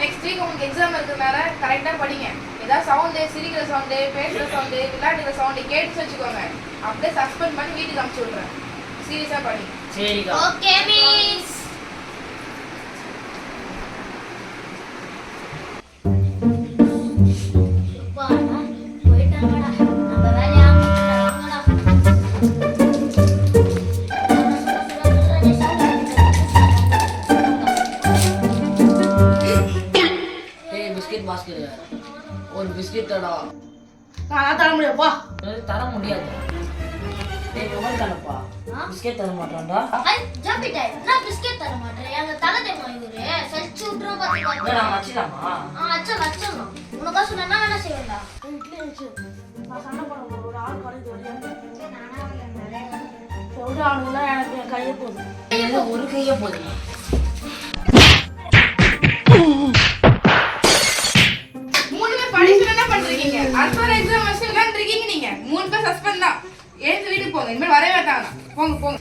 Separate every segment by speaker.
Speaker 1: Next week உங்களுக்கு exam இருக்கிறதுனால கரெக்டாக படிங்க. ஏதாவது சவுண்டு சிரிக்கிற சவுண்டு பேசுகிற சவுண்டு விளையாடுற சவுண்டு கேட்டு வச்சுக்கோங்க. அப்படியே சஸ்பெண்ட் பண்ணி வீட்டுக்கு அனுப்பிச்சு விட்றேன் சீரியஸாக படிங்க
Speaker 2: சரி
Speaker 3: ஓகே மிஸ்
Speaker 2: ஏய் பிஸ்கெட் பாஸ்கெட் ஒரு பிஸ்கெட் தடா
Speaker 1: நான் தர முடியாப்பா
Speaker 2: ஏய், தர முடியாது ஏய்? பிஸ்கெட் தர மாட்டான்டா
Speaker 3: ஐய், ஜாம்பி டைம். நான் பிஸ்கெட் தர மாட்டேன். எங்க தலை தெரியுமா இவரு? சலிச்சு விட்டுரும் பாத்துக்கோ.
Speaker 2: ஏய், நான் வச்சுக்கலாமா
Speaker 3: ஆ, அச்சம், அச்சம். உனக்கோசம் நான் என்ன வேணா செய்வேன்டா.
Speaker 1: நான் சண்டை போட ஒரு ஆள் கடைக்கு
Speaker 3: நானா
Speaker 1: எனக்கு
Speaker 2: ஒரு கையே போதுமா
Speaker 1: மூணு பேர் படிச்சு என்ன பண்றீங்க அடுத்த ஒரு எக்ஸாம் வச்சு விளையாண்டுருக்கீங்க நீங்க. மூணு பேர் சஸ்பெண்ட் தான். எழுந்து வீட்டுக்கு போங்க. இனிமேல் வரவே வேண்டாம் போங்க போங்க.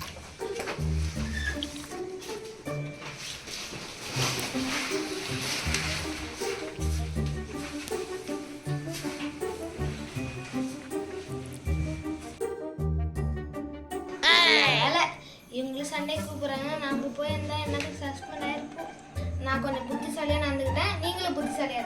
Speaker 3: வேலை. இவங்களும் சண்டைக்கு கூப்பிட்றாங்க நாம போயிருந்தா எனக்கு சஸ்பெண்ட் ஆயிருப்போம்? நான் கொஞ்சம் புத்திசாலியா நடந்துக்கிட்டேன். நீங்களும் புத்திசாலியா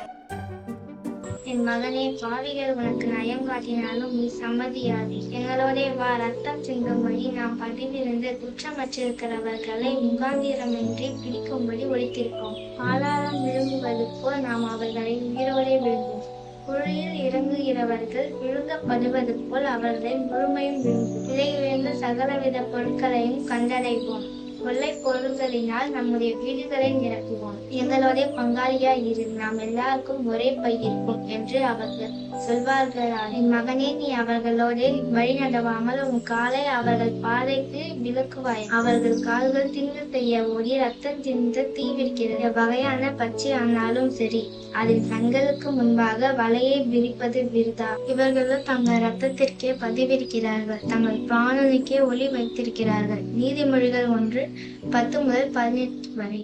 Speaker 3: என் மகனே பாவிகள் உனக்கு நயம் காட்டினாலும் நீ சம்மதியாது. எங்களோட வா ரத்தம் சிந்தும்படி நாம் பதிவிருந்து குற்றமற்றிருக்கிறவர்களை முகாந்திரமின்றி பிடிக்கும்படி ஒழித்திருக்கோம் ஆதாரம் விரும்புவது போல் நாம் அவர்களை உயிரோடே விழுந்தோம் குழியில் இறங்குகிறவர்கள் விழுங்கப்படுவது போல் அவர்களை முழுமையும் விழுங்கும் விலையுயர்ந்த சகலவித பொருட்களையும் கண்டடைவோம். கொள்ளை பொருள்களினால் நம்முடைய வீடுகளை நிரப்புவோம். எங்களுடைய பங்காளியா இரு. நாம் எல்லாருக்கும் ஒரே பை இருக்கும் என்று அவர்கள் சொல்வார்களால் என் மகனே நீ அவர்களோடு வழி நடவாமல் உன் காலை அவர்கள் பாதைக்கு விலக்குவாய் அவர்கள் கால்கள் தின்று செய்ய ஓடி ரத்தம் தின்று தீவிரிக்கிறது வகையான பச்சை ஆனாலும் சரி அதில் கண்களுக்கு முன்பாக வலையை விரிப்பது விருதா? இவர்களும் தங்கள் ரத்தத்திற்கே பதிவிருக்கிறார்கள். தங்கள் பிராணனுக்கே ஒளி வைத்திருக்கிறார்கள். நீதிமொழிகள் ஒன்று பத்து முதல் பதினெட்டு வரை